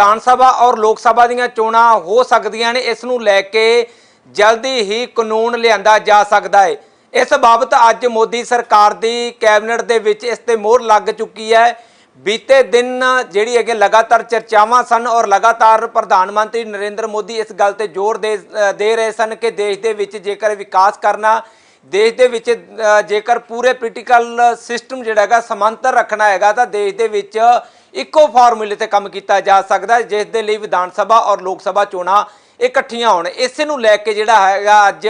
ਵਿਧਾਨ ਸਭਾ ਔਰ ਲੋਕ ਸਭਾ ਦੀਆਂ ਚੋਣਾਂ ਹੋ ਸਕਦੀਆਂ ਨੇ, ਇਸ ਨੂੰ ਲੈ ਕੇ ਜਲਦੀ ਹੀ ਕਾਨੂੰਨ ਲਿਆਂਦਾ ਜਾ ਸਕਦਾ ਹੈ। ਇਸ ਬਾਬਤ ਅੱਜ ਮੋਦੀ ਸਰਕਾਰ ਦੀ ਕੈਬਨਿਟ ਦੇ ਵਿੱਚ ਇਸ ਤੇ ਮੋਹਰ ਲੱਗ ਚੁੱਕੀ ਹੈ। ਬੀਤੇ ਦਿਨ ਜਿਹੜੀ ਹੈਗੇ ਲਗਾਤਾਰ ਚਰਚਾਵਾਂ ਸਨ ਔਰ ਲਗਾਤਾਰ ਪ੍ਰਧਾਨ ਮੰਤਰੀ ਨਰਿੰਦਰ ਮੋਦੀ ਇਸ ਗੱਲ ਤੇ ਜ਼ੋਰ ਦੇ ਦੇ ਰਹੇ ਸਨ ਕਿ ਦੇਸ਼ ਦੇ ਵਿੱਚ ਜੇਕਰ ਵਿਕਾਸ ਕਰਨਾ, ਦੇਸ਼ ਦੇ ਵਿੱਚ ਜੇਕਰ ਪੂਰੇ ਪੋਲੀਟੀਕਲ ਸਿਸਟਮ ਜਿਹੜਾ ਹੈਗਾ, ਸਮਾਂਤਰ ਰੱਖਣਾ ਹੈਗਾ, ਤਾਂ ਦੇਸ਼ ਦੇ ਵਿੱਚ ਇੱਕੋ ਫਾਰਮੂਲੇ ਤੇ ਕੰਮ ਕੀਤਾ ਜਾ ਸਕਦਾ ਜਿਸ ਦੇ ਲਈ ਵਿਧਾਨ ਸਭਾ ਔਰ ਲੋਕ ਸਭਾ ਚੋਣਾਂ ਇਕੱਠੀਆਂ ਹੋਣ। ਇਸੇ ਨੂੰ ਲੈ ਕੇ ਜਿਹੜਾ ਹੈਗਾ ਅੱਜ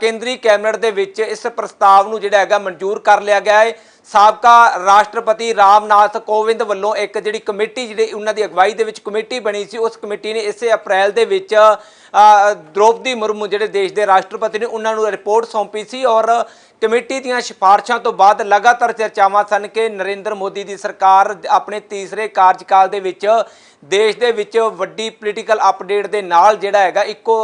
ਕੇਂਦਰੀ ਕੈਬਨਿਟ ਦੇ ਵਿੱਚ ਇਸ ਪ੍ਰਸਤਾਵ ਨੂੰ ਜਿਹੜਾ ਹੈਗਾ ਮਨਜ਼ੂਰ ਕਰ ਲਿਆ ਗਿਆ ਹੈ। ਸਾਬਕਾ ਰਾਸ਼ਟਰਪਤੀ ਰਾਮਨਾਥ ਕੋਵਿੰਦ ਵੱਲੋਂ ਇੱਕ ਜਿਹੜੀ ਕਮੇਟੀ ਜਿਹੜੀ ਉਹਨਾਂ ਦੀ ਅਗਵਾਈ ਦੇ ਵਿੱਚ ਕਮੇਟੀ ਬਣੀ ਸੀ ਉਸ ਕਮੇਟੀ ਨੇ ਇਸੇ ਅਪ੍ਰੈਲ ਦੇ ਵਿੱਚ ਅ, ਦ੍ਰੋਪਦੀ ਮੁਰਮੂ ਜਿਹੜੇ ਦੇਸ਼ ਦੇ ਰਾਸ਼ਟਰਪਤੀ ਨੇ ਉਹਨਾਂ ਨੂੰ ਰਿਪੋਰਟ ਸੌਂਪੀ ਸੀ ਔਰ ਕਮੇਟੀ ਦੀਆਂ ਸਿਫਾਰਸ਼ਾਂ ਤੋਂ ਬਾਅਦ ਲਗਾਤਾਰ ਚਰਚਾਵਾਂ ਸਨ ਕਿ ਨਰਿੰਦਰ ਮੋਦੀ ਦੀ ਸਰਕਾਰ ਆਪਣੇ ਤੀਸਰੇ ਕਾਰਜਕਾਲ ਦੇ ਵਿੱਚ ਦੇਸ਼ ਦੇ ਵਿੱਚ ਵੱਡੀ ਪੋਲੀਟੀਕਲ ਅਪਡੇਟ ਦੇ ਨਾਲ ਜਿਹੜਾ ਹੈਗਾ ਇੱਕੋ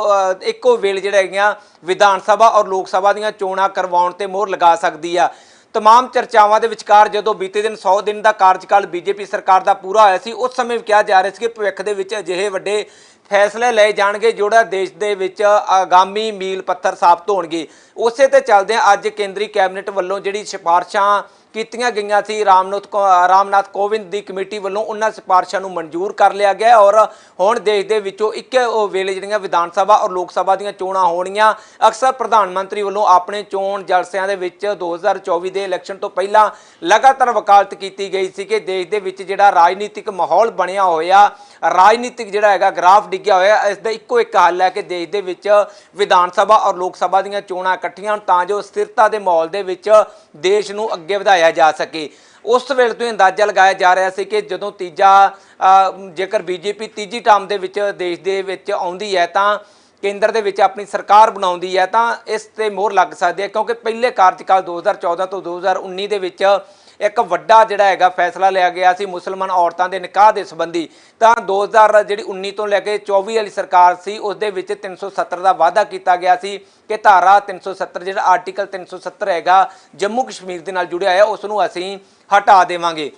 ਇੱਕੋ ਵੇਲੇ ਜਿਹੜਾ ਹੈਗੀਆਂ ਵਿਧਾਨ ਸਭਾ ਔਰ ਲੋਕ ਸਭਾ ਦੀਆਂ ਚੋਣਾਂ ਕਰਵਾਉਣ ਤੇ ਮੋਹਰ ਲਗਾ ਸਕਦੀ ਆ। ਤਮਾਮ ਚਰਚਾਵਾਂ ਦੇ ਵਿਚਕਾਰ ਜਦੋਂ ਬੀਤੇ ਦਿਨ 100 ਦਿਨ ਦਾ ਕਾਰਜਕਾਲ ਬੀਜੇਪੀ ਸਰਕਾਰ ਦਾ ਪੂਰਾ ਹੋਇਆ ਸੀ ਉਸ ਸਮੇਂ ਵੀ ਕਿਹਾ ਜਾ ਰਿਹਾ ਸੀ ਕਿ ਭਵਿੱਖ ਦੇ ਵਿੱਚ ਅਜਿਹੇ ਵੱਡੇ ਫੈਸਲੇ ਲਏ ਜਾਣਗੇ ਜਿਹੜਾ ਦੇਸ਼ ਦੇ ਵਿੱਚ ਆਗਾਮੀ ਮੀਲ ਪੱਥਰ ਸਾਬਤ ਹੋਣਗੇ ਉਸੇ ਤੇ ਚੱਲਦੇ ਅੱਜ ਕੇਂਦਰੀ ਕੈਬਨਿਟ ਵੱਲੋਂ ਜਿਹੜੀ ਸਿਫਾਰਸ਼ਾਂ ਕੀਤੀਆਂ ਗਈਆਂ ਸੀ। ਰਾਮਨਾਥ ਕੋ- ਰਾਮਨਾਥ ਕੋਵਿੰਦ ਦੀ ਕਮੇਟੀ ਵੱਲੋਂ ਉਹਨਾਂ ਸਿਫਾਰਸ਼ਾਂ ਨੂੰ ਮਨਜ਼ੂਰ ਕਰ ਲਿਆ ਗਿਆ ਔਰ ਹੁਣ ਦੇਸ਼ ਦੇ ਵਿੱਚੋਂ ਇੱਕ ਵੇਲੇ ਜਿਹੜੀਆਂ ਵਿਧਾਨ ਸਭਾ ਔਰ ਲੋਕ ਸਭਾ ਦੀਆਂ ਚੋਣਾਂ ਹੋਣੀਆਂ ਅਕਸਰ ਪ੍ਰਧਾਨ ਮੰਤਰੀ ਵੱਲੋਂ ਆਪਣੇ ਚੋਣ ਜਲਸਿਆਂ ਦੇ ਵਿੱਚ 2024 ਦੇ ਇਲੈਕਸ਼ਨ ਤੋਂ ਪਹਿਲਾਂ ਲਗਾਤਾਰ ਵਕਾਲਤ ਕੀਤੀ ਗਈ ਸੀ ਕਿ ਦੇਸ਼ ਦੇ ਵਿੱਚ ਜਿਹੜਾ ਰਾਜਨੀਤਿਕ ਮਾਹੌਲ ਬਣਿਆ ਹੋਇਆ, ਰਾਜਨੀਤਿਕ ਜਿਹੜਾ ਹੈਗਾ ਗ੍ਰਾਫ ਡਿੱਗਿਆ ਹੋਇਆ, ਇਸ ਦਾ ਇੱਕੋ ਇੱਕ ਹੱਲ ਹੈ ਕਿ ਦੇਸ਼ ਦੇ ਵਿੱਚ ਵਿਧਾਨ ਸਭਾ ਔਰ ਲੋਕ ਸਭਾ ਦੀਆਂ ਚੋਣਾਂ ਇਕੱਠੀਆਂ ਹੋਣ ਤਾਂ ਜੋ ਸਥਿਰਤਾ ਦੇ ਮਾਹੌਲ ਦੇ ਵਿੱਚ ਦੇਸ਼ ਨੂੰ ਅੱਗੇ ਵਧਾਇਆ ਜਾ ਸਕੇ। ਉਸ ਵੇਲੇ ਤੋਂ ਅੰਦਾਜ਼ਾ ਲਗਾਇਆ ਜਾ ਰਿਹਾ ਸੀ ਕਿ ਜਦੋਂ ਤੀਜਾ ਅ, ਜੇਕਰ ਬੀਜੇਪੀ ਤੀਜੀ ਟਰਮ ਦੇ ਵਿੱਚ ਦੇਸ਼ ਦੇ ਵਿੱਚ ਆਉਂਦੀ ਹੈ ਤਾਂ ਕੇਂਦਰ ਦੇ ਵਿੱਚ ਆਪਣੀ ਸਰਕਾਰ ਬਣਾਉਂਦੀ ਹੈ ਤਾਂ ਇਸ ਤੇ ਮੋਹਰ ਲੱਗ ਸਕਦੀ ਹੈ ਕਿਉਂਕਿ ਪਹਿਲੇ ਕਾਰਜਕਾਲ 2014 ਤੋਂ 2019 ਦੇ ਵਿੱਚ ਇੱਕ ਵੱਡਾ ਜਿਹੜਾ ਹੈਗਾ ਫੈਸਲਾ ਲਿਆ ਗਿਆ ਸੀ ਮੁਸਲਮਾਨ ਔਰਤਾਂ ਦੇ ਨਿਕਾਹ ਦੇ ਸੰਬੰਧੀ। ਤਾਂ 2000 ਜਿਹੜੀ 19 ਤੋਂ ਲੈ ਕੇ 24 ਵਾਲੀ ਸਰਕਾਰ ਸੀ, ਉਸ ਦੇ ਵਿੱਚ 370 ਦਾ ਵਾਅਦਾ ਕੀਤਾ ਗਿਆ ਸੀ ਕਿ ਧਾਰਾ 370 ਜਿਹੜਾ ਆਰਟੀਕਲ 370 ਹੈਗਾ ਜੰਮੂ ਕਸ਼ਮੀਰ ਦੇ ਨਾਲ ਜੁੜਿਆ ਹੈ ਉਸ ਨੂੰ ਅਸੀਂ ਹਟਾ ਦੇਵਾਂਗੇ।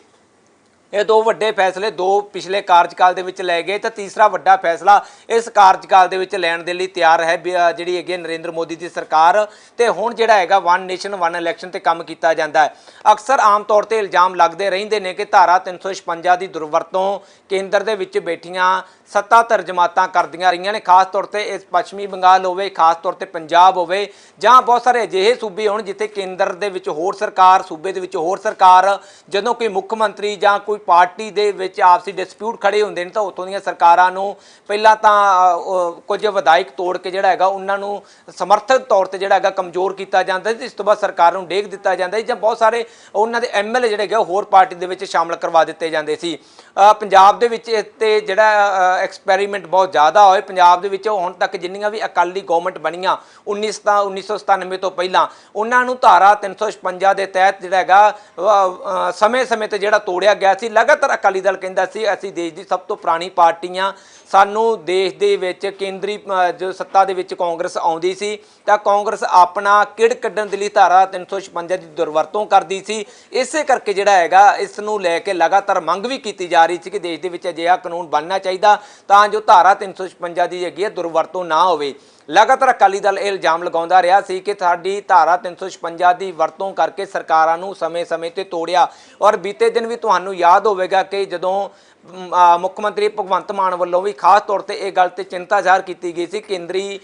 ਇਹ ਦੋ ਵੱਡੇ ਫੈਸਲੇ ਦੋ ਪਿਛਲੇ ਕਾਰਜਕਾਲ ਦੇ ਵਿੱਚ ਲਏ ਗਏ ਤਾਂ ਤੀਸਰਾ ਵੱਡਾ ਫੈਸਲਾ ਇਸ ਕਾਰਜਕਾਲ ਦੇ ਵਿੱਚ ਲੈਣ ਦੇ ਲਈ ਤਿਆਰ ਹੈ ਵੀ, ਜਿਹੜੀ ਹੈਗੀ ਹੈ ਨਰਿੰਦਰ ਮੋਦੀ ਦੀ ਸਰਕਾਰ ਤੇ ਹੁਣ ਜਿਹੜਾ ਹੈਗਾ ਵਨ ਨੇਸ਼ਨ ਵਨ ਇਲੈਕਸ਼ਨ ਤੇ ਕੰਮ ਕੀਤਾ ਜਾਂਦਾ ਹੈ। ਅਕਸਰ ਆਮ ਤੌਰ ਤੇ ਇਲਜ਼ਾਮ ਲੱਗਦੇ ਰਹਿੰਦੇ ਨੇ ਕਿ ਧਾਰਾ 356 ਦੀ ਦੁਰਵਰਤੋਂ ਕੇਂਦਰ ਦੇ ਵਿੱਚ ਬੈਠੀਆਂ ਸੱਤਾਧਰ ਜਮਾਤਾਂ ਕਰਦੀਆਂ ਰਹੀਆਂ ਨੇ, ਖਾਸ ਤੌਰ ਤੇ ਇਸ ਪੱਛਮੀ ਬੰਗਾਲ ਹੋਵੇ, ਖਾਸ ਤੌਰ ਤੇ ਪੰਜਾਬ ਹੋਵੇ, ਜਾਂ ਬਹੁਤ ਸਾਰੇ ਅਜਿਹੇ ਸੂਬੇ ਹੋਣ ਜਿੱਥੇ ਕੇਂਦਰ ਦੇ ਵਿੱਚ ਹੋਰ ਸਰਕਾਰ, ਸੂਬੇ ਦੇ ਵਿੱਚ ਹੋਰ ਸਰਕਾਰ, ਜਦੋਂ ਕੋਈ ਮੁੱਖ ਮੰਤਰੀ ਜਾਂ ਕੋਈ ਪਾਰਟੀ ਦੇ ਵਿੱਚ ਆਪਸੀ ਡਿਸਪਿਊਟ ਖੜੇ ਹੁੰਦੇ ਨੇ, ਤਾਂ ਉੱਥੋਂ ਦੀਆਂ ਸਰਕਾਰਾਂ ਨੂੰ ਪਹਿਲਾਂ ਤਾਂ ਕੁਝ ਵਿਧਾਇਕ ਤੋੜ ਕੇ ਜਿਹੜਾ ਹੈਗਾ, ਉਹਨਾਂ ਨੂੰ ਸਮਰਥਕ ਤੌਰ ਤੇ ਜਿਹੜਾ ਹੈਗਾ ਕਮਜ਼ੋਰ ਕੀਤਾ ਜਾਂਦਾ ਸੀ, ਇਸ ਤੋਂ ਬਾਅਦ ਸਰਕਾਰ ਨੂੰ ਡੇਗ ਦਿੱਤਾ ਜਾਂਦਾ ਸੀ, ਜਾਂ ਬਹੁਤ ਸਾਰੇ ਉਹਨਾਂ ਦੇ ਐਮਐਲਏ ਜਿਹੜੇ ਹੈਗੇ ਉਹ ਹੋਰ ਪਾਰਟੀ ਦੇ ਵਿੱਚ ਸ਼ਾਮਲ ਕਰਵਾ ਦਿੱਤੇ ਜਾਂਦੇ ਸੀ। ਪੰਜਾਬ ਦੇ ਵਿੱਚ ਇਸ ਤੇ ਜਿਹੜਾ ਐਕਸਪੈਰੀਮੈਂਟ ਬਹੁਤ ਜ਼ਿਆਦਾ ਹੋਏ। ਪੰਜਾਬ ਦੇ ਵਿੱਚ ਹੁਣ ਤੱਕ ਜਿੰਨੀਆਂ ਵੀ ਅਕਾਲੀ ਗਵਰਨਮੈਂਟ ਬਣੀਆਂ 19 ਸਤਾ- 1997 ਤੋਂ ਪਹਿਲਾਂ, ਉਹਨਾਂ ਨੂੰ ਧਾਰਾ 356 ਦੇ ਤਹਿਤ ਜਿਹੜਾ ਹੈਗਾ ਸਮੇਂ-ਸਮੇਂ ਤੇ ਜਿਹੜਾ ਤੋੜਿਆ ਗਿਆ ਸੀ, ਲਗਾਤਾਰ ਅਕਾਲੀ ਦਲ ਕਹਿੰਦਾ ਸੀ, ਅਸੀਂ ਦੇਸ਼ ਦੀ ਸਭ ਤੋਂ ਪੁਰਾਣੀ ਪਾਰਟੀਆਂ ਸਾਨੂੰ ਦੇਸ਼ ਦੇ ਵਿੱਚ ਕੇਂਦਰੀ ਜੋ ਸੱਤਾ ਦੇ ਵਿੱਚ ਕਾਂਗਰਸ ਆਉਂਦੀ ਸੀ, ਤਾਂ ਕਾਂਗਰਸ ਆਪਣਾ ਕਿੜ ਕੱਢਣ ਦੇ ਲਈ ਧਾਰਾ 356 ਦੀ ਦੁਰਵਰਤੋਂ ਕਰਦੀ ਸੀ। ਇਸੇ ਕਰਕੇ ਜਿਹੜਾ ਹੈਗਾ ਇਸ ਨੂੰ ਲੈ ਕੇ ਲਗਾਤਾਰ ਮੰਗ ਵੀ ਕੀਤੀ ਜਾ ਰਹੀ ਸੀ ਕਿ ਦੇਸ਼ ਦੇ ਵਿੱਚ ਅਜਿਹਾ ਕਾਨੂੰਨ ਬਣਨਾ ਚਾਹੀਦਾ, ਤਾਂ ਜੋ ਧਾਰਾ 356 ਦੀ ਹੈਗੀ ਹੈ, ਦੁਰਵਰਤੋਂ ਨਾ ਹੋਵੇ। ਲਗਾਤਾਰ ਅਕਾਲੀ ਦਲ ਇਹ ਇਲਜ਼ਾਮ ਲਗਾਉਂਦਾ ਰਿਹਾ ਸੀ ਕਿ ਸਾਡੀ ਧਾਰਾ 356 ਦੀ ਵਰਤੋਂ ਕਰਕੇ ਸਰਕਾਰਾਂ ਨੂੰ ਸਮੇਂ-ਸਮੇਂ ਤੇ ਤੋੜਿਆ। ਔਰ ਬੀਤੇ ਦਿਨ ਵੀ ਤੁਹਾਨੂੰ ਯਾਦ ਹੋਵੇਗਾ ਕਿ ਜਦੋਂ ਮੁੱਖ ਮੰਤਰੀ ਭਗਵੰਤ ਮਾਨ ਵੱਲੋਂ ਵੀ ਖਾਸ ਤੌਰ ਤੇ ਇਹ ਗੱਲ ਤੇ ਚਿੰਤਾ ਜ਼ਾਹਰ ਕੀਤੀ ਗਈ ਸੀ। ਕੇਂਦਰੀ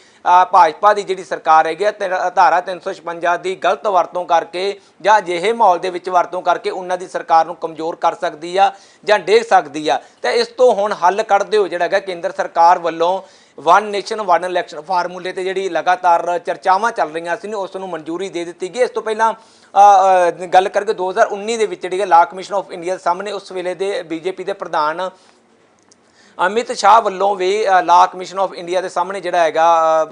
ਭਾਜਪਾ ਦੀ ਜਿਹੜੀ ਸਰਕਾਰ ਹੈਗੀ ਹੈ ਤੇ ਧਾਰਾ 356 ਦੀ ਗਲਤ ਵਰਤੋਂ ਕਰਕੇ ਜਾਂ ਅਜਿਹੇ ਮਾਹੌਲ ਦੇ ਵਿੱਚ ਵਰਤੋਂ ਕਰਕੇ ਉਹਨਾਂ ਦੀ ਸਰਕਾਰ ਨੂੰ ਕਮਜ਼ੋਰ ਕਰ ਸਕਦੀ ਆ ਜਾਂ ਡੇਗ ਸਕਦੀ ਆ। ਤੇ ਇਸ ਤੋਂ ਹੁਣ ਹੱਲ ਕੱਢਦੇ ਹੋ ਜਿਹੜਾ ਹੈਗਾ ਕੇਂਦਰ ਸਰਕਾਰ ਵੱਲੋਂ ਵਨ ਨੇਸ਼ਨ ਵਨ ਇਲੈਕਸ਼ਨ ਫਾਰਮੂਲੇ ਤੇ ਜਿਹੜੀ ਲਗਾਤਾਰ ਚਰਚਾਵਾਂ ਚੱਲ ਰਹੀਆਂ ਸੀ ਉਸ ਨੂੰ ਮਨਜ਼ੂਰੀ ਦੇ ਦਿੱਤੀ ਗਈ। ਇਸ ਤੋਂ ਪਹਿਲਾਂ ਅ, ਅ, ਗੱਲ ਕਰਕੇ 2019 ਦੇ ਵਿੱਚ ਜਿਹੜੀ ਹੈ ਲਾ ਕਮਿਸ਼ਨ ਆਫ ਇੰਡੀਆ ਸਾਹਮਣੇ ਉਸ ਵੇਲੇ ਦੇ ਬੀਜੇਪੀ ਦੇ ਪ੍ਰਧਾਨ ਅਮਿਤ ਸ਼ਾਹ ਵੱਲੋਂ ਵੀ ਅ, ਲਾ ਕਮਿਸ਼ਨ ਆਫ ਇੰਡੀਆ ਦੇ ਸਾਹਮਣੇ ਜਿਹੜਾ ਹੈਗਾ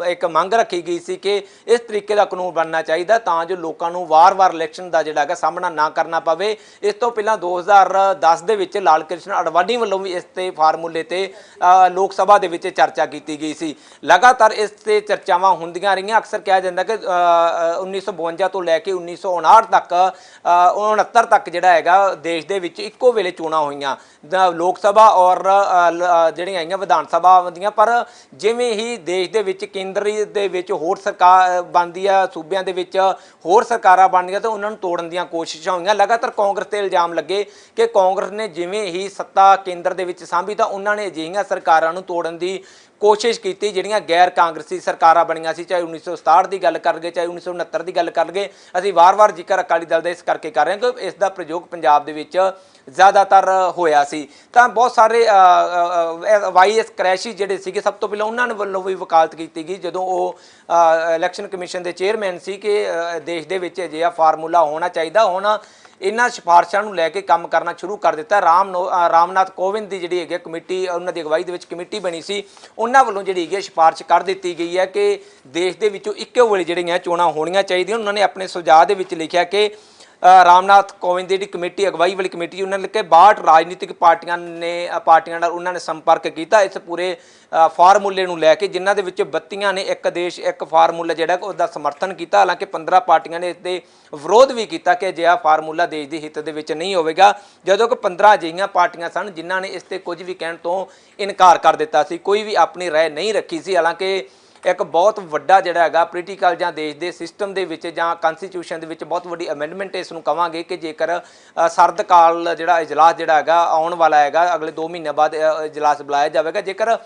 ਇੱਕ ਮੰਗ ਰੱਖੀ ਗਈ ਸੀ ਕਿ ਇਸ ਤਰੀਕੇ ਦਾ ਕਾਨੂੰਨ ਬਣਨਾ ਚਾਹੀਦਾ ਤਾਂ ਜੋ ਲੋਕਾਂ ਨੂੰ ਵਾਰ-ਵਾਰ ਇਲੈਕਸ਼ਨ ਦਾ ਜਿਹੜਾ ਹੈਗਾ ਸਾਹਮਣਾ ਨਾ ਕਰਨਾ ਪਵੇ। ਇਸ ਤੋਂ ਪਹਿਲਾਂ 2010 ਦੇ ਵਿੱਚ ਲਾਲ ਕ੍ਰਿਸ਼ਨ ਅਡਵਾਨੀ ਵੱਲੋਂ ਵੀ ਇਸ ਤੇ ਫਾਰਮੂਲੇ ਤੇ ਲੋਕ ਸਭਾ ਦੇ ਵਿੱਚ ਚਰਚਾ ਕੀਤੀ ਗਈ ਸੀ। ਲਗਾਤਾਰ ਇਸ ਤੇ ਚਰਚਾਵਾਂ ਹੁੰਦੀਆਂ ਰਹੀਆਂ। ਅਕਸਰ ਕਿਹਾ ਜਾਂਦਾ ਕਿ ਅ, ਅ, 1952 ਤੋਂ ਲੈ ਕੇ 1959 ਤੱਕ ਅ, 69 ਤੱਕ ਜਿਹੜਾ ਹੈਗਾ ਦੇਸ਼ ਦੇ ਵਿੱਚ ਇੱਕੋ ਵੇਲੇ ਚੋਣਾਂ ਹੋਈਆਂ। ਲੋਕ ਸਭਾ ਔਰ ਲ- ਜਿਹੜੀਆਂ ਆਈਆਂ ਵਿਧਾਨ ਸਭਾ ਦੀਆਂ ਪਰ ਜਿਵੇਂ ਹੀ ਦੇਸ਼ ਦੇ ਵਿੱਚ ਕੇਂਦਰੀ ਦੇ ਵਿੱਚ ਹੋਰ ਸਰਕਾਰ ਬਣਦੀ ਆ, ਸੂਬਿਆਂ ਦੇ ਵਿੱਚ ਹੋਰ ਸਰਕਾਰਾਂ ਬਣਦੀਆਂ, ਤਾਂ ਉਹਨਾਂ ਨੂੰ ਤੋੜਨ ਦੀਆਂ ਕੋਸ਼ਿਸ਼ਾਂ ਹੋਈਆਂ। ਲਗਾਤਾਰ ਕਾਂਗਰਸ ਤੇ ਇਲਜ਼ਾਮ ਲੱਗੇ ਕਿ ਕਾਂਗਰਸ ਨੇ ਜਿਵੇਂ ਹੀ ਸੱਤਾ ਕੇਂਦਰ ਦੇ ਵਿੱਚ ਸਾਂਭੀ, ਤਾਂ ਉਹਨਾਂ ਨੇ ਅਜਿਹੀਆਂ ਸਰਕਾਰਾਂ ਨੂੰ ਤੋੜਨ ਦੀ ਕੋਸ਼ਿਸ਼ ਕੀਤੀ, ਜਿਹੜੀਆਂ ਗੈਰ ਕਾਂਗਰਸੀ ਸਰਕਾਰਾਂ ਬਣੀਆਂ ਸੀ, ਚਾਹੇ 1967 ਦੀ ਗੱਲ ਕਰ ਲਈਏ, ਚਾਹੇ 1969 ਦੀ ਗੱਲ ਕਰ ਲਈਏ, ਅਸੀਂ ਵਾਰ-ਵਾਰ ਜ਼ਿਕਰ ਅਕਾਲੀ ਦਲ ਦਾ ਇਸ ਕਰਕੇ ਕਰ ਰਹੇ ਹਾਂ ਕਿ ਇਸ ਦਾ ਪ੍ਰਯੋਗ ਪੰਜਾਬ ਦੇ ਵਿੱਚ ਜ਼ਿਆਦਾਤਰ ਹੋਇਆ ਸੀ। ਤਾਂ ਬਹੁਤ ਸਾਰੇ ਵਾਈਐਸ ਕ੍ਰੈਸ਼ੀ ਜਿਹੜੇ ਸੀਗੇ, ਸਭ ਤੋਂ ਪਹਿਲਾਂ ਉਹਨਾਂ ਵੱਲੋਂ ਵੀ ਵਕਾਲਤ ਕੀਤੀ ਗਈ, ਜਦੋਂ ਉਹ ਇਲੈਕਸ਼ਨ ਕਮਿਸ਼ਨ ਦੇ ਚੇਅਰਮੈਨ ਸੀ ਕਿ ਦੇਸ਼ ਦੇ ਵਿੱਚ ਅਜਿਹਾ ਫਾਰਮੂਲਾ ਹੋਣਾ ਚਾਹੀਦਾ, ਹੁਣ ਇਹਨਾਂ ਸਿਫਾਰਸ਼ਾਂ ਨੂੰ ਲੈ ਕੇ ਕੰਮ ਕਰਨਾ ਸ਼ੁਰੂ ਕਰ ਦਿੱਤਾ। ਰਾਮ ਨੋ- ਰਾਮਨਾਥ ਕੋਵਿੰਦ ਦੀ ਜਿਹੜੀ ਹੈਗੀ ਹੈ ਕਮੇਟੀ, ਉਹਨਾਂ ਦੀ ਅਗਵਾਈ ਦੇ ਵਿੱਚ ਕਮੇਟੀ ਬਣੀ ਸੀ। ਉਹਨਾਂ ਵੱਲੋਂ ਜਿਹੜੀ ਹੈਗੀ ਹੈ ਸਿਫਾਰਿਸ਼ ਕਰ ਦਿੱਤੀ ਗਈ ਹੈ ਕਿ ਦੇਸ਼ ਦੇ ਵਿੱਚੋਂ ਇੱਕੋ ਵੇਲੇ ਜਿਹੜੀਆਂ ਚੋਣਾਂ ਹੋਣੀਆਂ ਚਾਹੀਦੀਆਂ। ਉਹਨਾਂ ਨੇ ਆਪਣੇ ਸੁਝਾਅ ਦੇ ਵਿੱਚ ਲਿਖਿਆ ਕਿ ਰਾਮਨਾਥ ਕੋਵਿੰਦ ਦੀ ਜਿਹੜੀ ਕਮੇਟੀ, ਅਗਵਾਈ ਵਾਲੀ ਕਮੇਟੀ, ਉਹਨਾਂ ਨੇ ਲਿਖਿਆ 62 ਰਾਜਨੀਤਿਕ ਪਾਰਟੀਆਂ ਨੇ ਪਾਰਟੀਆਂ ਨਾਲ ਉਹਨਾਂ ਨੇ ਸੰਪਰਕ ਕੀਤਾ ਇਸ ਪੂਰੇ ਫਾਰਮੂਲੇ ਨੂੰ ਲੈ ਕੇ, ਜਿਨ੍ਹਾਂ ਦੇ ਵਿੱਚ 32 ਨੇ ਇੱਕ ਦੇਸ਼, ਇੱਕ ਫਾਰਮੂਲਾ ਜਿਹੜਾ ਕਿ ਉਹਦਾ ਸਮਰਥਨ ਕੀਤਾ। ਹਾਲਾਂਕਿ 15 ਪਾਰਟੀਆਂ ਨੇ ਇਸ ਦੇ ਵਿਰੋਧ ਵੀ ਕੀਤਾ ਕਿ ਅਜਿਹਾ ਫਾਰਮੂਲਾ ਦੇਸ਼ ਦੇ ਹਿੱਤ ਦੇ ਵਿੱਚ ਨਹੀਂ ਹੋਵੇਗਾ, ਜਦੋਂ ਕਿ 15 ਅਜਿਹੀਆਂ ਪਾਰਟੀਆਂ ਸਨ ਜਿਨ੍ਹਾਂ ਨੇ ਇਸ ਤੇ ਕੁਝ ਵੀ ਕਹਿਣ ਤੋਂ ਇਨਕਾਰ ਕਰ ਦਿੱਤਾ ਸੀ। ਕੋਈ ਵੀ ਆਪਣੀ ਰਾਏ ਨਹੀਂ ਰੱਖੀ ਸੀ। ਹਾਲਾਂਕਿ ਇੱਕ ਬਹੁਤ ਵੱਡਾ ਜਿਹੜਾ ਹੈਗਾ ਪੋਲੀਟੀਕਲ ਜਾਂ ਦੇਸ਼ ਦੇ ਸਿਸਟਮ ਦੇ ਵਿੱਚ ਜਾਂ ਕਨਸਟੀਟਿਊਸ਼ਨ ਦੇ ਵਿੱਚ ਬਹੁਤ ਵੱਡੀ ਅਮੈਂਡਮੈਂਟ ਇਸ ਨੂੰ ਕਵਾਂਗੇ ਕਿ ਜੇਕਰ ਅ, ਸਰਦ ਕਾਲ ਜਿਹੜਾ ਇਜਲਾਸ ਜਿਹੜਾ ਹੈਗਾ ਆਉਣ ਵਾਲਾ ਹੈਗਾ ਅਗਲੇ 2 ਮਹੀਨੇ ਬਾਅਦ ਅ, ਇਜਲਾਸ ਬੁਲਾਇਆ ਜਾਵੇਗਾ ਜੇਕਰ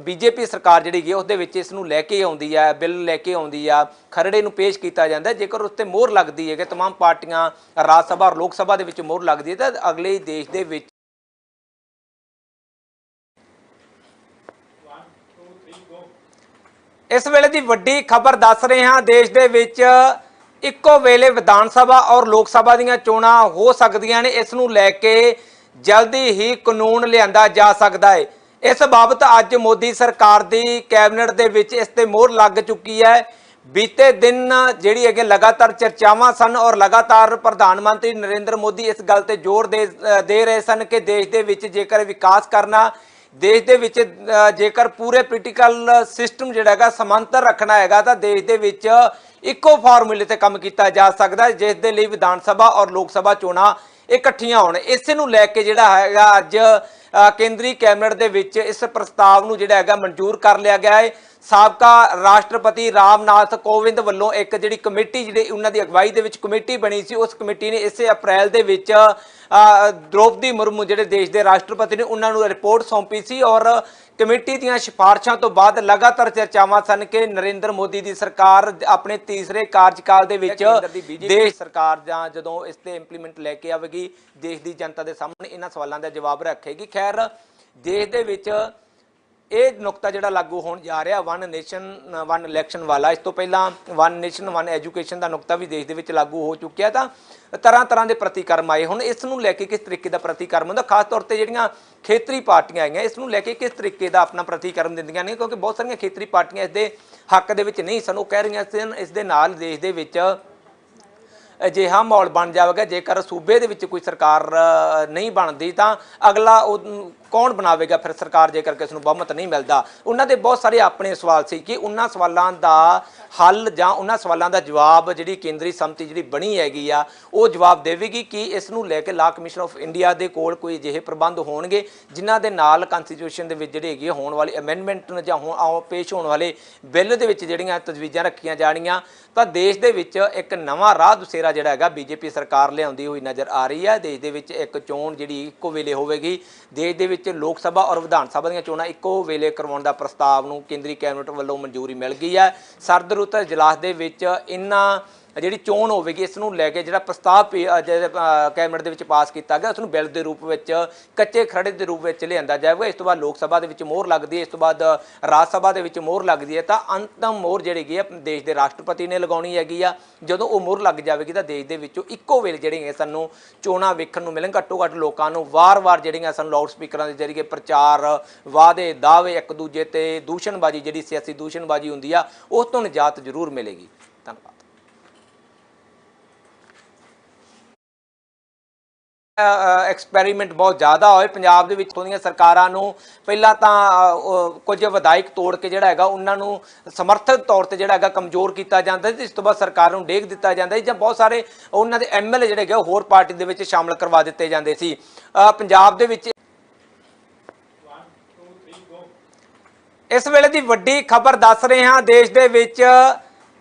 ਬੀਜੇਪੀ ਸਰਕਾਰ ਜਿਹੜੀ ਹੈ ਉਸ ਦੇ ਵਿੱਚ ਇਸ ਨੂੰ ਲੈ ਕੇ ਆਉਂਦੀ ਹੈ ਬਿੱਲ ਲੈ ਕੇ ਆਉਂਦੀ ਆ ਖਰੜੇ ਨੂੰ ਪੇਸ਼ ਕੀਤਾ ਜਾਂਦਾ ਹੈ। ਜੇਕਰ ਉਸ ਤੇ ਮੋਹਰ ਲੱਗਦੀ ਹੈ ਕਿ तमाम ਪਾਰਟੀਆਂ ਰਾਜ ਸਭਾ ਔਰ ਲੋਕ ਸਭਾ ਦੇ ਵਿੱਚ ਮੋਹਰ ਲੱਗਦੀ ਹੈ ਤਾਂ ਅਗਲੇ ਹੀ ਦੇਸ਼ ਦੇ ਵਿੱਚ ਇਸ ਵੇਲੇ ਦੀ ਵੱਡੀ ਖਬਰ ਦੱਸ ਰਹੇ ਹਾਂ, ਦੇਸ਼ ਦੇ ਵਿੱਚ ਇੱਕੋ ਵੇਲੇ ਵਿਧਾਨ ਸਭਾ ਔਰ ਲੋਕ ਸਭਾ ਦੀਆਂ ਚੋਣਾਂ ਹੋ ਸਕਦੀਆਂ ਨੇ, ਇਸ ਨੂੰ ਲੈ ਕੇ ਜਲਦੀ ਹੀ ਕਾਨੂੰਨ ਲਿਆਂਦਾ ਜਾ ਸਕਦਾ ਹੈ। ਇਸ ਬਾਬਤ ਅੱਜ ਮੋਦੀ ਸਰਕਾਰ ਦੀ ਕੈਬਨਿਟ ਦੇ ਵਿੱਚ ਇਸ ਤੇ ਮੋਹਰ ਲੱਗ ਚੁੱਕੀ ਹੈ। ਬੀਤੇ ਦਿਨ ਜਿਹੜੀ ਹੈਗੇ ਲਗਾਤਾਰ ਚਰਚਾਵਾਂ ਸਨ ਔਰ ਲਗਾਤਾਰ ਪ੍ਰਧਾਨ ਮੰਤਰੀ ਨਰਿੰਦਰ ਮੋਦੀ ਇਸ ਗੱਲ ਤੇ ਜ਼ੋਰ ਦੇ ਰਹੇ ਸਨ ਕਿ ਦੇਸ਼ ਦੇ ਵਿੱਚ ਜੇਕਰ ਵਿਕਾਸ ਕਰਨਾ ਦੇਸ਼ ਦੇ ਵਿੱਚ ਜੇਕਰ ਪੂਰੇ ਪੋਲੀਟੀਕਲ ਸਿਸਟਮ ਜਿਹੜਾ ਹੈਗਾ ਸਮਾਂਤਰ ਰੱਖਣਾ ਹੈਗਾ, ਤਾਂ ਦੇਸ਼ ਦੇ ਵਿੱਚ ਇੱਕੋ ਫਾਰਮੂਲੇ ਤੇ ਕੰਮ ਕੀਤਾ ਜਾ ਸਕਦਾ ਜਿਸ ਦੇ ਲਈ ਵਿਧਾਨ ਸਭਾ ਔਰ ਲੋਕ ਸਭਾ ਚੋਣਾਂ ਇਕੱਠੀਆਂ ਹੋਣ। ਇਸੇ ਨੂੰ ਲੈ ਕੇ ਜਿਹੜਾ ਹੈਗਾ ਅੱਜ ਕੇਂਦਰੀ ਕੈਬਨਿਟ ਦੇ ਵਿੱਚ ਇਸ ਪ੍ਰਸਤਾਵ ਨੂੰ ਜਿਹੜਾ ਹੈਗਾ ਮਨਜ਼ੂਰ ਕਰ ਲਿਆ ਗਿਆ ਹੈ। ਸਾਬਕਾ ਰਾਸ਼ਟਰਪਤੀ ਰਾਮਨਾਥ ਕੋਵਿੰਦ ਵੱਲੋਂ ਇੱਕ ਜਿਹੜੀ ਕਮੇਟੀ ਜਿਹੜੀ ਉਹਨਾਂ ਦੀ ਅਗਵਾਈ ਦੇ ਵਿੱਚ ਕਮੇਟੀ ਬਣੀ ਸੀ ਉਸ ਕਮੇਟੀ ਨੇ ਇਸੇ ਅਪ੍ਰੈਲ ਦੇ ਵਿੱਚ ਦ੍ਰੋਪਦੀ ਮੁਰਮੂ ਜਿਹੜੇ ਦੇਸ਼ ਦੇ ਰਾਸ਼ਟਰਪਤੀ ਨੇ ਉਹਨਾਂ ਨੂੰ ਰਿਪੋਰਟ ਸੌਂਪੀ ਸੀ ਔਰ ਕਮੇਟੀ ਦੀਆਂ ਸਿਫਾਰਸ਼ਾਂ ਤੋਂ ਬਾਅਦ ਲਗਾਤਾਰ ਚਰਚਾਵਾਂ ਸਨ ਕਿ ਨਰਿੰਦਰ ਮੋਦੀ ਦੀ ਸਰਕਾਰ ਆਪਣੇ ਤੀਸਰੇ ਕਾਰਜਕਾਲ ਦੇ ਵਿੱਚ ਦੇਸ਼ ਸਰਕਾਰ ਜਾਂ ਜਦੋਂ ਇਸ ਤੇ ਇੰਪਲੀਮੈਂਟ ਲੈ ਕੇ ਆਵੇਗੀ ਦੇਸ਼ ਦੀ ਜਨਤਾ ਦੇ ਸਾਹਮਣੇ ਇਹਨਾਂ ਸਵਾਲਾਂ ਦਾ ਜਵਾਬ ਰੱਖੇਗੀ। ਖੈਰ ਦੇਸ਼ ਦੇ ਵਿੱਚ ਇਹ ਨੁਕਤਾ ਜਿਹੜਾ ਲਾਗੂ ਹੋਣ ਜਾ ਰਿਹਾ ਵਨ ਨੇਸ਼ਨ ਵਨ ਇਲੈਕਸ਼ਨ ਵਾਲਾ, ਇਸ ਤੋਂ ਪਹਿਲਾਂ ਵਨ ਨੇਸ਼ਨ ਵਨ ਐਜੂਕੇਸ਼ਨ ਦਾ ਨੁਕਤਾ ਵੀ ਦੇਸ਼ ਦੇ ਵਿੱਚ ਲਾਗੂ ਹੋ ਚੁੱਕਿਆ ਤਾਂ ਤਰ੍ਹਾਂ ਤਰ੍ਹਾਂ ਦੇ ਪ੍ਰਤੀਕਰਮ ਆਏ ਹੁਣ। ਇਸ ਨੂੰ ਲੈ ਕੇ ਕਿਸ ਤਰੀਕੇ ਦਾ ਪ੍ਰਤੀਕਰਮ ਹੁੰਦਾ? ਖਾਸ ਤੌਰ ਤੇ ਜਿਹੜੀਆਂ ਖੇਤਰੀ ਪਾਰਟੀਆਂ ਆਈਆਂ, ਇਸ ਨੂੰ ਲੈ ਕੇ ਕਿਸ ਤਰੀਕੇ ਦਾ ਆਪਣਾ ਪ੍ਰਤੀਕਰਮ ਦਿੰਦੀਆਂ ਨੇ? ਕਿਉਂਕਿ ਬਹੁਤ ਸਾਰੀਆਂ ਖੇਤਰੀ ਪਾਰਟੀਆਂ ਇਸ ਦੇ ਹੱਕ ਦੇ ਵਿੱਚ ਨਹੀਂ ਸਨ, ਉਹ ਕਹਿ ਰਹੀਆਂ ਸਨ, ਇਸ ਦੇ ਨਾਲ ਦੇਸ਼ ਦੇ ਵਿੱਚ ਅਜਿਹਾ ਮਾਹੌਲ ਬਣ ਜਾਵੇਗਾ, ਜੇਕਰ ਸੂਬੇ ਦੇ ਵਿੱਚ ਕੋਈ ਸਰਕਾਰ ਨਹੀਂ ਬਣਦੀ ਤਾਂ ਅਗਲਾ ਉਹ ਕੌਣ ਬਣਾਵੇਗਾ? ਫਿਰ ਸਰਕਾਰ ਜੇਕਰ ਕਿਸ ਨੂੰ ਬਹੁਮਤ ਨਹੀਂ ਮਿਲਦਾ। ਉਹਨਾਂ ਦੇ ਬਹੁਤ ਸਾਰੇ ਆਪਣੇ ਸਵਾਲ ਸੀ ਕਿ ਉਹਨਾਂ ਸਵਾਲਾਂ ਦਾ ਹੱਲ ਜਾਂ ਉਹਨਾਂ ਸਵਾਲਾਂ ਦਾ ਜਵਾਬ ਜਿਹੜੀ ਕੇਂਦਰੀ ਸੰਮਤੀ ਜਿਹੜੀ ਬਣੀ ਹੈਗੀ ਆ ਉਹ ਜਵਾਬ ਦੇਵੇਗੀ ਕਿ ਇਸ ਨੂੰ ਲੈ ਕੇ ਲਾ ਕਮਿਸ਼ਨ ਆਫ ਇੰਡੀਆ ਦੇ ਕੋਲ ਕੋਈ ਅਜਿਹੇ ਪ੍ਰਬੰਧ ਹੋਣਗੇ ਜਿਨ੍ਹਾਂ ਦੇ ਨਾਲ ਕਨਸਟੀਟਿਊਸ਼ਨ ਦੇ ਵਿੱਚ ਜਿਹੜੀ ਹੈਗੀ ਆ, ਹੋਣ ਵਾਲੀ ਅਮੈਂਡਮੈਂਟ ਜਾਂ ਹੁਣ ਆਉ ਪੇਸ਼ ਹੋਣ ਵਾਲੇ ਬਿੱਲ ਦੇ ਵਿੱਚ ਜਿਹੜੀਆਂ ਤਜਵੀਜ਼ਾਂ ਰੱਖੀਆਂ ਜਾਣੀਆਂ ਤਾਂ ਦੇਸ਼ ਦੇ ਵਿੱਚ ਇੱਕ ਨਵਾਂ ਰਾਹ ਦੁਸੇਰਾ ਜਿਹੜਾ ਹੈਗਾ ਬੀਜੇਪੀ ਸਰਕਾਰ ਲਿਆਉਂਦੀ ਹੋਈ ਨਜ਼ਰ ਆ ਰਹੀ ਹੈ। ਦੇਸ਼ ਦੇ ਵਿੱਚ ਇੱਕ ਚੋਣ ਜਿਹੜੀ ਇੱਕੋ ਵੇਲੇ ਹੋਵੇਗੀ। ਦੇਸ਼ ਦੇ ਵਿੱਚ ਲੋਕ ਸਭਾ ਔਰ ਵਿਧਾਨ ਸਭਾ ਦੀਆਂ ਚੋਣਾਂ ਇੱਕੋ ਵੇਲੇ ਕਰਵਾਉਣ ਦਾ ਪ੍ਰਸਤਾਵ ਨੂੰ ਕੇਂਦਰੀ ਕੈਬਨਿਟ ਵੱਲੋਂ ਮਨਜ਼ੂਰੀ ਮਿਲ ਗਈ ਹੈ। ਸਰਦ ਰੁੱਤ ਇਜਲਾਸ ਦੇ ਵਿੱਚ ਇਹਨਾਂ ਜਿਹੜੀ ਚੋਣ ਹੋਵੇਗੀ ਇਸ ਨੂੰ ਲੈ ਕੇ ਜਿਹੜਾ ਪ੍ਰਸਤਾਵ ਪੇ- ਅ, ਕੈਬਨਿਟ ਦੇ ਵਿੱਚ ਪਾਸ ਕੀਤਾ ਗਿਆ ਉਸ ਨੂੰ ਬਿੱਲ ਦੇ ਰੂਪ ਵਿੱਚ ਕੱਚੇ ਖਰੜੇ ਦੇ ਰੂਪ ਵਿੱਚ ਲਿਆਂਦਾ ਜਾਵੇਗਾ ਇਸ ਤੋਂ ਬਾਅਦ ਲੋਕ ਸਭਾ ਦੇ ਵਿੱਚ ਮੋਹਰ ਲੱਗਦੀ ਹੈ ਇਸ ਤੋਂ ਬਾਅਦ ਰਾਜ ਸਭਾ ਦੇ ਵਿੱਚ ਮੋਹਰ ਲੱਗਦੀ ਹੈ। ਤਾਂ ਅੰਤਮ ਮੋਹਰ ਜਿਹੜੀ ਹੈਗੀ ਹੈ ਦੇਸ਼ ਦੇ ਰਾਸ਼ਟਰਪਤੀ ਨੇ ਲਗਾਉਣੀ ਹੈਗੀ ਆ। ਜਦੋਂ ਉਹ ਮੋਹਰ ਲੱਗ ਜਾਵੇਗੀ ਤਾਂ ਦੇਸ਼ ਦੇ ਵਿੱਚੋਂ ਇੱਕੋ ਵੇਲੇ ਜਿਹੜੀਆਂ ਸਾਨੂੰ ਚੋਣਾਂ ਵੇਖਣ ਨੂੰ ਮਿਲਣ। ਘੱਟੋ ਘੱਟ ਲੋਕਾਂ ਨੂੰ ਵਾਰ-ਵਾਰ ਜਿਹੜੀਆਂ ਸਾਨੂੰ ਲਾਊਡ ਸਪੀਕਰਾਂ ਦੇ ਜ਼ਰੀਏ ਪ੍ਰਚਾਰ ਵਾਅਦੇ ਦਾਅਵੇ ਇੱਕ ਦੂਜੇ ਤੇ ਦੂਸ਼ਣਬਾਜ਼ੀ ਜਿਹੜੀ ਸਿਆਸੀ ਦੂਸ਼ਣਬਾਜ਼ੀ ਹੁੰਦੀ ਆ ਉਸ ਤੋਂ ਨਿਜਾਤ ਜ਼ਰੂਰ ਮਿਲੇਗੀ। ਧੰਨਵਾਦ। ਐਕਸਪੈਰੀਮੈਂਟ ਬਹੁਤ ਜ਼ਿਆਦਾ ਹੋਏ। ਪੰਜਾਬ ਦੇ ਵਿੱਚੋਂ ਦੀਆਂ ਸਰਕਾਰਾਂ ਨੂੰ ਪਹਿਲਾਂ ਤਾਂ ਕੁਝ ਵਿਧਾਇਕ ਤੋੜ ਕੇ ਜਿਹੜਾ ਹੈਗਾ, ਉਹਨਾਂ ਨੂੰ ਸਮਰਥਕ ਤੌਰ ਤੇ ਜਿਹੜਾ ਹੈਗਾ ਕਮਜ਼ੋਰ ਕੀਤਾ ਜਾਂਦਾ ਸੀ। ਇਸ ਤੋਂ ਬਾਅਦ ਸਰਕਾਰ ਨੂੰ ਡੇਗ ਦਿੱਤਾ ਜਾਂਦਾ ਸੀ ਜਾਂ ਬਹੁਤ ਸਾਰੇ ਉਹਨਾਂ ਦੇ ਐਮਐਲਏ ਜਿਹੜੇ ਹੈਗੇ, ਉਹ ਹੋਰ ਪਾਰਟੀ ਦੇ ਵਿੱਚ ਸ਼ਾਮਲ ਕਰਵਾ ਦਿੱਤੇ ਜਾਂਦੇ ਸੀ। ਪੰਜਾਬ ਦੇ ਵਿੱਚ ਇਸ ਵੇਲੇ ਦੀ ਵੱਡੀ ਖਬਰ ਦੱਸ ਰਹੇ ਹਾਂ। ਦੇਸ਼ ਦੇ ਵਿੱਚ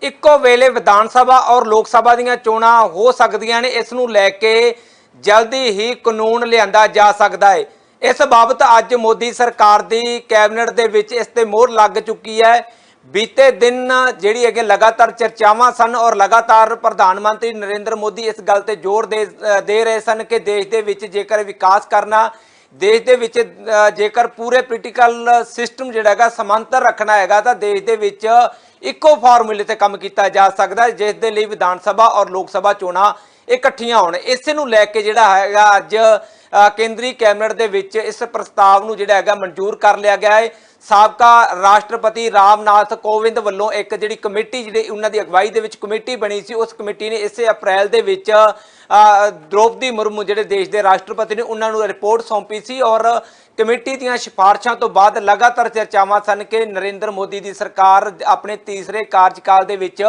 ਇੱਕੋ ਵੇਲੇ ਵਿਧਾਨ ਸਭਾ ਔਰ ਲੋਕ ਸਭਾ ਦੀਆਂ ਚੋਣਾਂ ਹੋ ਸਕਦੀਆਂ ਨੇ। ਇਸ ਨੂੰ ਲੈ ਕੇ ਜਲਦੀ ਹੀ ਕਾਨੂੰਨ ਲਿਆਂਦਾ ਜਾ ਸਕਦਾ ਹੈ। ਇਸ ਬਾਬਤ ਅੱਜ ਮੋਦੀ ਸਰਕਾਰ ਦੀ ਕੈਬਨਿਟ ਦੇ ਵਿੱਚ ਇਸ ਤੇ ਮੋਹਰ ਲੱਗ ਚੁੱਕੀ ਹੈ। ਬੀਤੇ ਦਿਨ ਜਿਹੜੀ ਹੈਗੇ ਲਗਾਤਾਰ ਚਰਚਾਵਾਂ ਸਨ ਔਰ ਲਗਾਤਾਰ ਪ੍ਰਧਾਨ ਮੰਤਰੀ ਨਰਿੰਦਰ ਮੋਦੀ ਇਸ ਗੱਲ ਤੇ ਜ਼ੋਰ ਦੇ ਦੇ ਰਹੇ ਸਨ ਕਿ ਦੇਸ਼ ਦੇ ਵਿੱਚ ਜੇਕਰ ਵਿਕਾਸ ਕਰਨਾ, ਦੇਸ਼ ਦੇ ਵਿੱਚ ਜੇਕਰ ਪੂਰੇ ਪੋਲੀਟੀਕਲ ਸਿਸਟਮ ਜਿਹੜਾ ਹੈਗਾ ਸਮਾਂਤਰ ਰੱਖਣਾ ਹੈਗਾ ਤਾਂ ਦੇਸ਼ ਦੇ ਵਿੱਚ ਇੱਕੋ ਫਾਰਮੂਲੇ ਤੇ ਕੰਮ ਕੀਤਾ ਜਾ ਸਕਦਾ ਹੈ, ਜਿਸ ਦੇ ਲਈ ਵਿਧਾਨ ਸਭਾ ਔਰ ਲੋਕ ਸਭਾ ਚੋਣਾਂ ਇਕੱਠੀਆਂ ਹੋਣ। ਇਸੇ ਨੂੰ ਲੈ ਕੇ ਜਿਹੜਾ ਹੈਗਾ ਅੱਜ ਕੇਂਦਰੀ ਕੈਬਨਿਟ ਦੇ ਵਿੱਚ ਇਸ ਪ੍ਰਸਤਾਵ ਨੂੰ ਜਿਹੜਾ ਹੈਗਾ ਮਨਜ਼ੂਰ ਕਰ ਲਿਆ ਗਿਆ ਹੈ। ਸਾਬਕਾ ਰਾਸ਼ਟਰਪਤੀ ਰਾਮਨਾਥ ਕੋਵਿੰਦ ਵੱਲੋਂ ਇੱਕ ਜਿਹੜੀ ਕਮੇਟੀ ਜਿਹੜੀ ਉਹਨਾਂ ਦੀ ਅਗਵਾਈ ਦੇ ਵਿੱਚ ਕਮੇਟੀ ਬਣੀ ਸੀ, ਉਸ ਕਮੇਟੀ ਨੇ ਇਸੇ ਅਪ੍ਰੈਲ ਦੇ ਵਿੱਚ ਦ੍ਰੋਪਦੀ ਮੁਰਮੂ ਜਿਹੜੇ ਦੇਸ਼ ਦੇ ਰਾਸ਼ਟਰਪਤੀ ਨੇ ਉਹਨਾਂ ਨੂੰ ਰਿਪੋਰਟ ਸੌਂਪੀ ਸੀ ਔਰ ਕਮੇਟੀ ਦੀਆਂ ਸਿਫਾਰਸ਼ਾਂ ਤੋਂ ਬਾਅਦ ਲਗਾਤਾਰ ਚਰਚਾਵਾਂ ਸਨ ਕਿ ਨਰਿੰਦਰ ਮੋਦੀ ਦੀ ਸਰਕਾਰ ਆਪਣੇ ਤੀਸਰੇ ਕਾਰਜਕਾਲ ਦੇ ਵਿੱਚ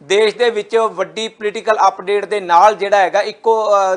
ਦੇਸ਼ ਦੇ ਵਿੱਚ ਵੱਡੀ ਪੋਲੀਟੀਕਲ ਅਪਡੇਟ ਦੇ ਨਾਲ ਜਿਹੜਾ ਹੈਗਾ ਇੱਕੋ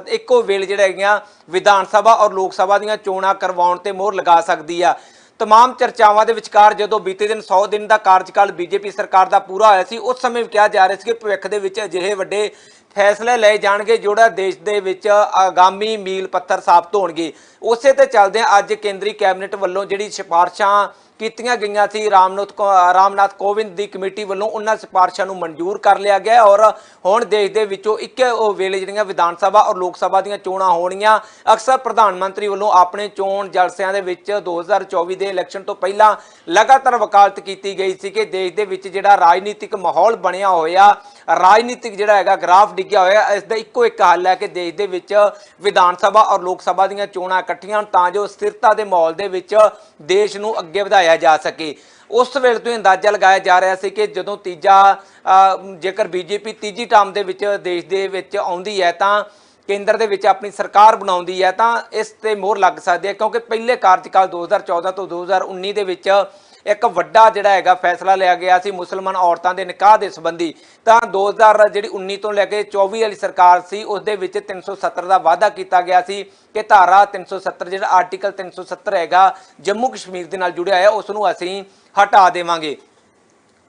ਇੱਕੋ ਵੇਲੇ ਜਿਹੜਾ ਹੈਗੀਆਂ ਵਿਧਾਨ ਸਭਾ ਔਰ ਲੋਕ ਸਭਾ ਦੀਆਂ ਚੋਣਾਂ ਕਰਵਾਉਣ ਤੇ ਮੋਹਰ ਲਗਾ ਸਕਦੀ ਆ। ਤਮਾਮ ਚਰਚਾਵਾਂ ਦੇ ਵਿਚਕਾਰ ਜਦੋਂ ਬੀਤੇ ਦਿਨ 100 ਦਿਨ ਦਾ ਕਾਰਜਕਾਲ ਬੀਜੇਪੀ ਸਰਕਾਰ ਦਾ ਪੂਰਾ ਹੋਇਆ ਸੀ, ਉਸ ਸਮੇਂ ਵੀ ਕਿਹਾ ਜਾ ਰਿਹਾ ਸੀ ਕਿ ਭਵਿੱਖ ਦੇ ਵਿੱਚ ਅਜਿਹੇ ਵੱਡੇ ਫੈਸਲੇ ਲਏ ਜਾਣਗੇ ਜਿਹੜਾ ਦੇਸ਼ ਦੇ ਵਿੱਚ ਆਗਾਮੀ ਮੀਲ ਪੱਥਰ ਸਾਬਤ ਹੋਣਗੇ। ਉਸੇ ਤੇ ਚੱਲਦੇ ਅੱਜ ਕੇਂਦਰੀ ਕੈਬਨਿਟ ਵੱਲੋਂ ਜਿਹੜੀ ਸਿਫਾਰਸ਼ਾਂ ਕੀਤੀਆਂ ਗਈਆਂ ਸੀ। ਰਾਮਨਾਥ ਕੋ- ਰਾਮਨਾਥ ਕੋਵਿੰਦ ਦੀ ਕਮੇਟੀ ਵੱਲੋਂ ਉਹਨਾਂ ਸਿਫਾਰਸ਼ਾਂ ਨੂੰ ਮਨਜ਼ੂਰ ਕਰ ਲਿਆ ਗਿਆ ਔਰ ਹੁਣ ਦੇਸ਼ ਦੇ ਵਿੱਚੋਂ ਇੱਕ ਵੇਲੇ ਜਿਹੜੀਆਂ ਵਿਧਾਨ ਸਭਾ ਔਰ ਲੋਕ ਸਭਾ ਦੀਆਂ ਚੋਣਾਂ ਹੋਣੀਆਂ, ਅਕਸਰ ਪ੍ਰਧਾਨ ਮੰਤਰੀ ਵੱਲੋਂ ਆਪਣੇ ਚੋਣ ਜਲਸਿਆਂ ਦੇ ਵਿੱਚ 2024 ਦੇ ਇਲੈਕਸ਼ਨ ਤੋਂ ਪਹਿਲਾਂ ਲਗਾਤਾਰ ਵਕਾਲਤ ਕੀਤੀ ਗਈ ਸੀ ਕਿ ਦੇਸ਼ ਦੇ ਵਿੱਚ ਜਿਹੜਾ ਰਾਜਨੀਤਿਕ ਮਾਹੌਲ ਬਣਿਆ ਹੋਇਆ, ਰਾਜਨੀਤਿਕ ਜਿਹੜਾ ਹੈਗਾ ਗ੍ਰਾਫ ਡਿੱਗਿਆ ਹੋਇਆ, ਇਸ ਦਾ ਇੱਕੋ ਇੱਕ ਹੱਲ ਹੈ ਕਿ ਦੇਸ਼ ਦੇ ਵਿੱਚ ਵਿਧਾਨ ਸਭਾ ਔਰ ਲੋਕ ਸਭਾ ਦੀਆਂ ਚੋਣਾਂ ਇਕੱਠੀਆਂ ਹੋਣ ਤਾਂ ਜੋ ਸਥਿਰਤਾ ਦੇ ਮਾਹੌਲ ਦੇ ਵਿੱਚ ਦੇਸ਼ ਨੂੰ ਅੱਗੇ ਵਧਾਇਆ ਜਾ ਸਕੇ। ਉਸ ਵੇਲੇ ਤੋਂ ਅੰਦਾਜ਼ਾ ਲਗਾਇਆ ਜਾ ਰਿਹਾ ਸੀ ਕਿ ਜਦੋਂ ਤੀਜਾ ਅ, ਜੇਕਰ ਬੀਜੇਪੀ ਤੀਜੀ ਟਰਮ ਦੇ ਵਿੱਚ ਦੇਸ਼ ਦੇ ਵਿੱਚ ਆਉਂਦੀ ਹੈ ਤਾਂ ਕੇਂਦਰ ਦੇ ਵਿੱਚ ਆਪਣੀ ਸਰਕਾਰ ਬਣਾਉਂਦੀ ਹੈ ਤਾਂ ਇਸ ਤੇ ਮੋਹਰ ਲੱਗ ਸਕਦੀ ਹੈ ਕਿਉਂਕਿ ਪਹਿਲੇ ਕਾਰਜਕਾਲ 2014 ਤੋਂ 2019 ਦੇ ਵਿੱਚ ਇੱਕ ਵੱਡਾ ਜਿਹੜਾ ਹੈਗਾ ਫੈਸਲਾ ਲਿਆ ਗਿਆ ਸੀ ਮੁਸਲਮਾਨ ਔਰਤਾਂ ਦੇ ਨਿਕਾਹ ਦੇ ਸੰਬੰਧੀ। ਤਾਂ 2000 ਜਿਹੜੀ 19 ਤੋਂ ਲੈ ਕੇ 24 ਵਾਲੀ ਸਰਕਾਰ ਸੀ ਉਸ ਦੇ ਵਿੱਚ 370 ਦਾ ਵਾਅਦਾ ਕੀਤਾ ਗਿਆ ਸੀ ਕਿ ਧਾਰਾ 370 ਜਿਹੜਾ ਆਰਟੀਕਲ 370 ਹੈਗਾ ਜੰਮੂ ਕਸ਼ਮੀਰ ਦੇ ਨਾਲ ਜੁੜਿਆ ਹੈ ਉਸ ਨੂੰ ਅਸੀਂ ਹਟਾ ਦੇਵਾਂਗੇ।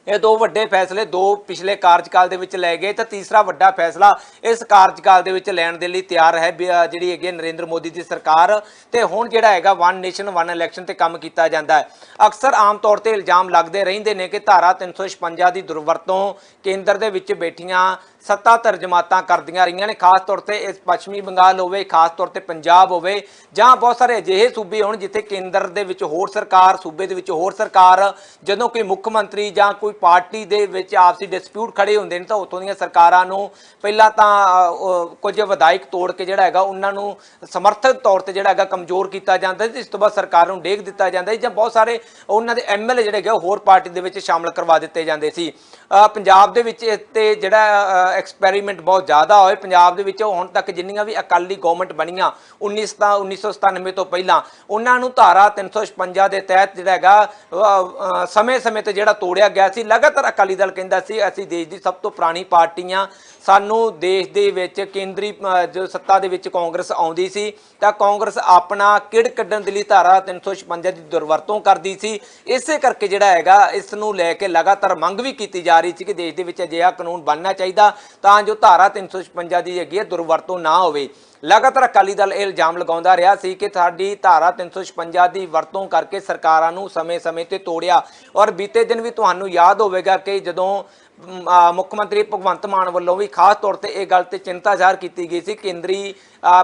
ਇਹ ਦੋ ਵੱਡੇ ਫੈਸਲੇ ਦੋ ਪਿਛਲੇ ਕਾਰਜਕਾਲ ਦੇ ਵਿੱਚ ਲਏ ਗਏ ਤਾਂ ਤੀਸਰਾ ਵੱਡਾ ਫੈਸਲਾ ਇਸ ਕਾਰਜਕਾਲ ਦੇ ਵਿੱਚ ਲੈਣ ਦੇ ਲਈ ਤਿਆਰ ਹੈ ਵੀ, ਜਿਹੜੀ ਹੈਗੀ ਹੈ ਨਰਿੰਦਰ ਮੋਦੀ ਦੀ ਸਰਕਾਰ ਤੇ ਹੁਣ ਜਿਹੜਾ ਹੈਗਾ ਵਨ ਨੇਸ਼ਨ ਵਨ ਇਲੈਕਸ਼ਨ ਤੇ ਕੰਮ ਕੀਤਾ ਜਾਂਦਾ ਹੈ। ਅਕਸਰ ਆਮ ਤੌਰ ਤੇ ਇਲਜ਼ਾਮ ਲੱਗਦੇ ਰਹਿੰਦੇ ਨੇ ਕਿ ਧਾਰਾ 356 ਦੀ ਦੁਰਵਰਤੋਂ ਕੇਂਦਰ ਦੇ ਵਿੱਚ ਬੈਠੀਆਂ ਸੱਤਾਧਰ ਜਮਾਤਾਂ ਕਰਦੀਆਂ ਰਹੀਆਂ ਨੇ, ਖਾਸ ਤੌਰ ਤੇ ਇਸ ਪੱਛਮੀ ਬੰਗਾਲ ਹੋਵੇ, ਖਾਸ ਤੌਰ ਤੇ ਪੰਜਾਬ ਹੋਵੇ, ਜਾਂ ਬਹੁਤ ਸਾਰੇ ਅਜਿਹੇ ਸੂਬੇ ਹੋਣ ਜਿੱਥੇ ਕੇਂਦਰ ਦੇ ਵਿੱਚ ਹੋਰ ਸਰਕਾਰ, ਸੂਬੇ ਦੇ ਵਿੱਚ ਹੋਰ ਸਰਕਾਰ, ਜਦੋਂ ਕੋਈ ਮੁੱਖ ਮੰਤਰੀ ਜਾਂ ਕੋਈ ਪਾਰਟੀ ਦੇ ਵਿੱਚ ਆਪਸੀ ਡਿਸਪਿਊਟ ਖੜੇ ਹੁੰਦੇ ਨੇ, ਤਾਂ ਉੱਥੋਂ ਦੀਆਂ ਸਰਕਾਰਾਂ ਨੂੰ ਪਹਿਲਾਂ ਤਾਂ ਕੁਝ ਵਿਧਾਇਕ ਤੋੜ ਕੇ ਜਿਹੜਾ ਹੈਗਾ, ਉਹਨਾਂ ਨੂੰ ਸਮਰਥਕ ਤੌਰ ਤੇ ਜਿਹੜਾ ਹੈਗਾ ਕਮਜ਼ੋਰ ਕੀਤਾ ਜਾਂਦਾ ਹੈ ਇਸ ਤੋਂ ਬਾਅਦ ਸਰਕਾਰ ਨੂੰ ਡੇਗ ਦਿੱਤਾ ਜਾਂਦਾ ਜਾਂ ਬਹੁਤ ਸਾਰੇ ਉਹਨਾਂ ਦੇ ਐਮਐਲਏ ਜਿਹੜੇ ਹੈਗੇ ਉਹ ਹੋਰ ਪਾਰਟੀ ਦੇ ਵਿੱਚ ਸ਼ਾਮਲ ਕਰਵਾ ਦਿੱਤੇ ਜਾਂਦੇ ਸੀ। ਪੰਜਾਬ ਦੇ ਵਿੱਚ ਇਸ ਤੇ ਜਿਹੜਾ ਐਕਸਪੈਰੀਮੈਂਟ ਬਹੁਤ ਜ਼ਿਆਦਾ ਹੋਏ। ਪੰਜਾਬ ਦੇ ਵਿੱਚ ਹੁਣ ਤੱਕ ਜਿੰਨੀਆਂ ਵੀ ਅਕਾਲੀ ਗਵਰਨਮੈਂਟ ਬਣੀਆਂ 19 ਤਾਂ 1997 ਤੋਂ ਪਹਿਲਾਂ, ਉਹਨਾਂ ਨੂੰ ਧਾਰਾ 356 ਦੇ ਤਹਿਤ ਜਿਹੜਾ ਹੈਗਾ ਸਮੇਂ-ਸਮੇਂ ਤੇ ਜਿਹੜਾ ਤੋੜਿਆ ਗਿਆ ਸੀ, ਲਗਾਤਾਰ ਅਕਾਲੀ ਦਲ ਕਹਿੰਦਾ ਸੀ, ਅਸੀਂ ਦੇਸ਼ ਦੀ ਸਭ ਤੋਂ ਪੁਰਾਣੀ ਪਾਰਟੀ ਹਾਂ ਸਾਨੂੰ ਦੇਸ਼ ਦੇ ਵਿੱਚ ਕੇਂਦਰੀ ਜੋ ਸੱਤਾ ਦੇ ਵਿੱਚ ਕਾਂਗਰਸ ਆਉਂਦੀ ਸੀ, ਤਾਂ ਕਾਂਗਰਸ ਆਪਣਾ ਕਿੜ ਕੱਢਣ ਦੇ ਲਈ ਧਾਰਾ 356 ਦੀ ਦੁਰਵਰਤੋਂ ਕਰਦੀ ਸੀ। ਇਸੇ ਕਰਕੇ ਜਿਹੜਾ ਹੈਗਾ, ਇਸ ਨੂੰ ਲੈ ਕੇ ਲਗਾਤਾਰ ਮੰਗ ਵੀ ਕੀਤੀ ਜਾ ਰਹੀ ਸੀ ਕਿ ਦੇਸ਼ ਦੇ ਵਿੱਚ ਅਜਿਹਾ ਕਾਨੂੰਨ ਬਣਨਾ ਚਾਹੀਦਾ, ਤਾਂ ਜੋ ਧਾਰਾ 356 ਦੀ ਹੈਗੀ ਹੈ, ਦੁਰਵਰਤੋਂ ਨਾ ਹੋਵੇ। ਲਗਾਤਾਰ ਅਕਾਲੀ ਦਲ ਇਹ ਇਲਜ਼ਾਮ ਲਗਾਉਂਦਾ ਰਿਹਾ ਸੀ ਕਿ ਸਾਡੀ ਧਾਰਾ 356 ਦੀ ਵਰਤੋਂ ਕਰਕੇ ਸਰਕਾਰਾਂ ਨੂੰ ਸਮੇਂ-ਸਮੇਂ ਤੇ ਤੋੜਿਆ। ਔਰ ਬੀਤੇ ਦਿਨ ਵੀ ਤੁਹਾਨੂੰ ਯਾਦ ਹੋਵੇਗਾ ਕਿ ਜਦੋਂ ਮੁੱਖ ਮੰਤਰੀ ਭਗਵੰਤ ਮਾਨ ਵੱਲੋਂ ਵੀ ਖਾਸ ਤੌਰ ਤੇ ਇਹ ਗੱਲ ਤੇ ਚਿੰਤਾ ਜ਼ਾਹਰ ਕੀਤੀ ਗਈ ਸੀ। ਕੇਂਦਰੀ